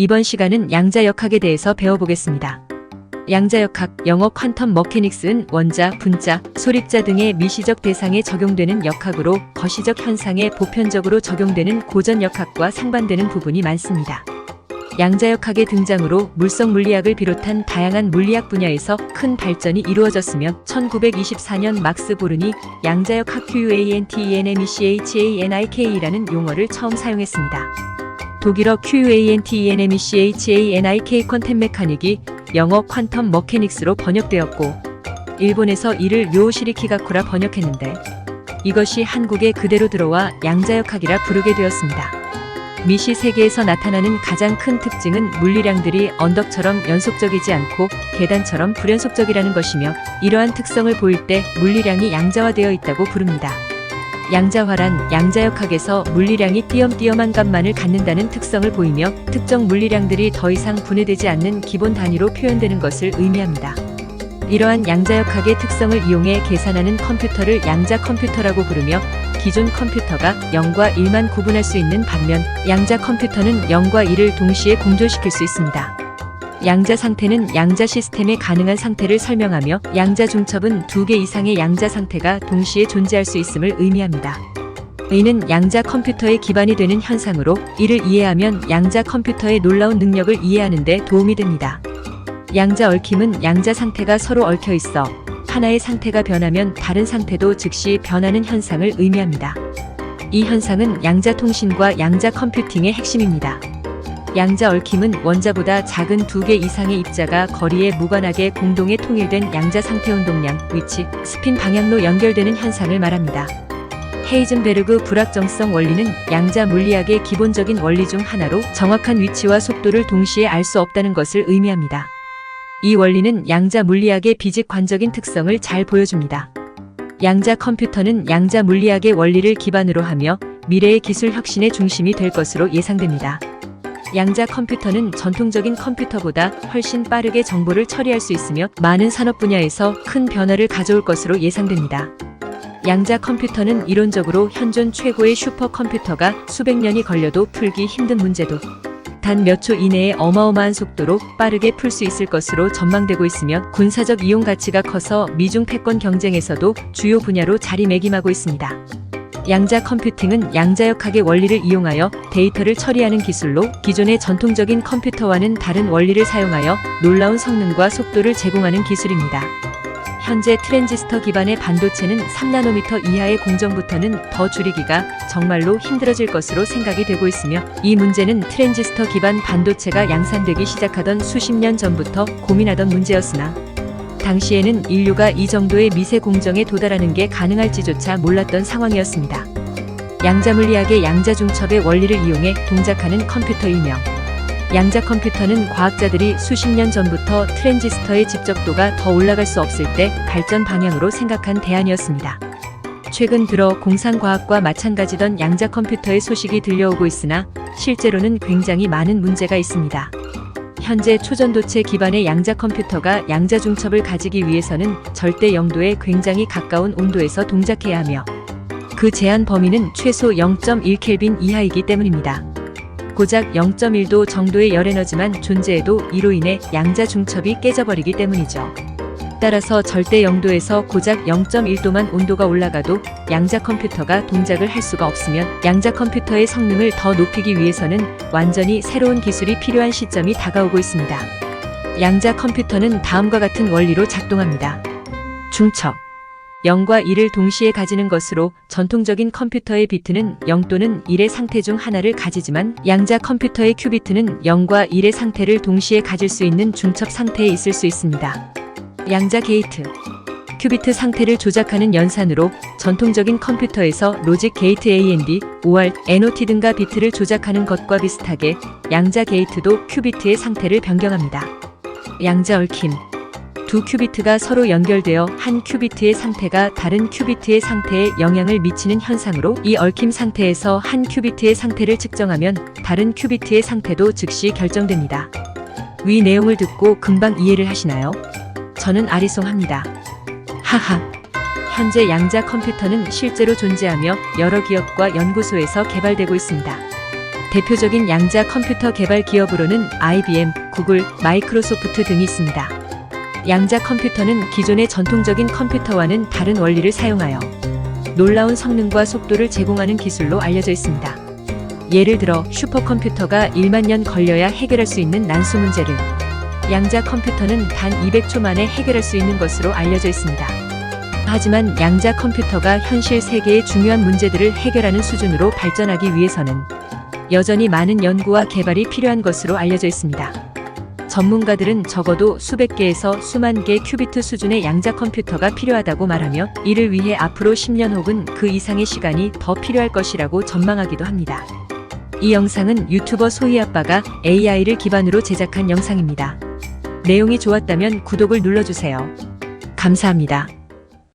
이번 시간은 양자역학에 대해서 배워보겠습니다. 양자역학, 영어 퀀텀 머케닉스는 원자, 분자, 소립자 등의 미시적 대상에 적용되는 역학으로 거시적 현상에 보편적으로 적용되는 고전 역학과 상반되는 부분이 많습니다. 양자역학의 등장으로 물성 물리학을 비롯한 다양한 물리학 분야에서 큰 발전이 이루어졌으며 1924년 막스 보른이 양자역학 QUANTENMECHANIK라는 용어를 처음 사용했습니다. 독일어 QUANTENMECHANIK 퀀텀 메카닉이 영어 퀀텀 머케닉스로 번역되었고 일본에서 이를 요시리키가쿠라 번역했는데 이것이 한국에 그대로 들어와 양자역학이라 부르게 되었습니다. 미시 세계에서 나타나는 가장 큰 특징은 물리량들이 언덕처럼 연속적이지 않고 계단처럼 불연속적이라는 것이며 이러한 특성을 보일 때 물리량이 양자화되어 있다고 부릅니다. 양자화란 양자역학에서 물리량이 띄엄띄엄한 값만을 갖는다는 특성을 보이며 특정 물리량들이 더 이상 분해되지 않는 기본 단위로 표현되는 것을 의미합니다. 이러한 양자역학의 특성을 이용해 계산하는 컴퓨터를 양자 컴퓨터라고 부르며 기존 컴퓨터가 0과 1만 구분할 수 있는 반면 양자 컴퓨터는 0과 1을 동시에 공존시킬 수 있습니다. 양자 상태는 양자 시스템의 가능한 상태를 설명하며 양자 중첩은 두 개 이상의 양자 상태가 동시에 존재할 수 있음을 의미합니다. 이는 양자 컴퓨터의 기반이 되는 현상으로 이를 이해하면 양자 컴퓨터의 놀라운 능력을 이해하는 데 도움이 됩니다. 양자 얽힘은 양자 상태가 서로 얽혀 있어 하나의 상태가 변하면 다른 상태도 즉시 변하는 현상을 의미합니다. 이 현상은 양자 통신과 양자 컴퓨팅의 핵심입니다. 양자 얽힘은 원자보다 작은 두 개 이상의 입자가 거리에 무관하게 공동에 통일된 양자 상태 운동량, 위치, 스핀 방향로 연결되는 현상을 말합니다. 헤이즌베르그 불확정성 원리는 양자 물리학의 기본적인 원리 중 하나로 정확한 위치와 속도를 동시에 알 수 없다는 것을 의미합니다. 이 원리는 양자 물리학의 비직관적인 특성을 잘 보여줍니다. 양자 컴퓨터는 양자 물리학의 원리를 기반으로 하며 미래의 기술 혁신의 중심이 될 것으로 예상됩니다. 양자 컴퓨터는 전통적인 컴퓨터보다 훨씬 빠르게 정보를 처리할 수 있으며 많은 산업 분야에서 큰 변화를 가져올 것으로 예상됩니다. 양자 컴퓨터는 이론적으로 현존 최고의 슈퍼컴퓨터가 수백 년이 걸려도 풀기 힘든 문제도 단 몇 초 이내에 어마어마한 속도로 빠르게 풀 수 있을 것으로 전망되고 있으며 군사적 이용 가치가 커서 미중 패권 경쟁에서도 주요 분야로 자리매김하고 있습니다. 양자 컴퓨팅은 양자역학의 원리를 이용하여 데이터를 처리하는 기술로 기존의 전통적인 컴퓨터와는 다른 원리를 사용하여 놀라운 성능과 속도를 제공하는 기술입니다. 현재 트랜지스터 기반의 반도체는 3나노미터 이하의 공정부터는 더 줄이기가 정말로 힘들어질 것으로 생각이 되고 있으며 이 문제는 트랜지스터 기반 반도체가 양산되기 시작하던 수십 년 전부터 고민하던 문제였으나 당시에는 인류가 이 정도의 미세 공정에 도달하는 게 가능할지조차 몰랐던 상황이었습니다. 양자 물리학의 양자 중첩의 원리를 이용해 동작하는 컴퓨터 일명. 양자 컴퓨터는 과학자들이 수십 년 전부터 트랜지스터의 집적도가 더 올라갈 수 없을 때 발전 방향으로 생각한 대안이었습니다. 최근 들어 공상과학과 마찬가지던 양자 컴퓨터의 소식이 들려오고 있으나 실제로는 굉장히 많은 문제가 있습니다. 현재 초전도체 기반의 양자 컴퓨터가 양자 중첩을 가지기 위해서는 절대 0도에 굉장히 가까운 온도에서 동작해야 하며 그 제한 범위는 최소 0.1켈빈 이하이기 때문입니다. 고작 0.1도 정도의 열에너지만 존재해도 이로 인해 양자 중첩이 깨져버리기 때문이죠. 따라서 절대 0도에서 고작 0.1도만 온도가 올라가도 양자 컴퓨터가 동작을 할 수가 없으면 양자 컴퓨터의 성능을 더 높이기 위해서는 완전히 새로운 기술이 필요한 시점이 다가오고 있습니다. 양자 컴퓨터는 다음과 같은 원리로 작동합니다. 중첩 0과 1을 동시에 가지는 것으로 전통적인 컴퓨터의 비트는 0 또는 1의 상태 중 하나를 가지지만 양자 컴퓨터의 큐비트는 0과 1의 상태를 동시에 가질 수 있는 중첩 상태에 있을 수 있습니다. 양자 게이트 큐비트 상태를 조작하는 연산으로 전통적인 컴퓨터에서 로직 게이트 AND, OR, NOT 등과 비트를 조작하는 것과 비슷하게 양자 게이트도 큐비트의 상태를 변경합니다. 양자 얽힘 두 큐비트가 서로 연결되어 한 큐비트의 상태가 다른 큐비트의 상태에 영향을 미치는 현상으로 이 얽힘 상태에서 한 큐비트의 상태를 측정하면 다른 큐비트의 상태도 즉시 결정됩니다. 위 내용을 듣고 금방 이해를 하시나요? 저는 아리송합니다. 하하. 현재 양자 컴퓨터는 실제로 존재하며 여러 기업과 연구소에서 개발되고 있습니다. 대표적인 양자 컴퓨터 개발 기업으로는 IBM, 구글, 마이크로소프트 등이 있습니다. 양자 컴퓨터는 기존의 전통적인 컴퓨터와는 다른 원리를 사용하여 놀라운 성능과 속도를 제공하는 기술로 알려져 있습니다. 예를 들어 슈퍼컴퓨터가 1만 년 걸려야 해결할 수 있는 난수 문제를 양자 컴퓨터는 단 200초 만에 해결할 수 있는 것으로 알려져 있습니다. 하지만 양자 컴퓨터가 현실 세계의 중요한 문제들을 해결하는 수준으로 발전하기 위해서는 여전히 많은 연구와 개발이 필요한 것으로 알려져 있습니다. 전문가들은 적어도 수백 개에서 수만 개 큐비트 수준의 양자 컴퓨터가 필요하다고 말하며 이를 위해 앞으로 10년 혹은 그 이상의 시간이 더 필요할 것이라고 전망하기도 합니다. 이 영상은 유튜버 소희 아빠가 AI를 기반으로 제작한 영상입니다. 내용이 좋았다면 구독을 눌러주세요. 감사합니다.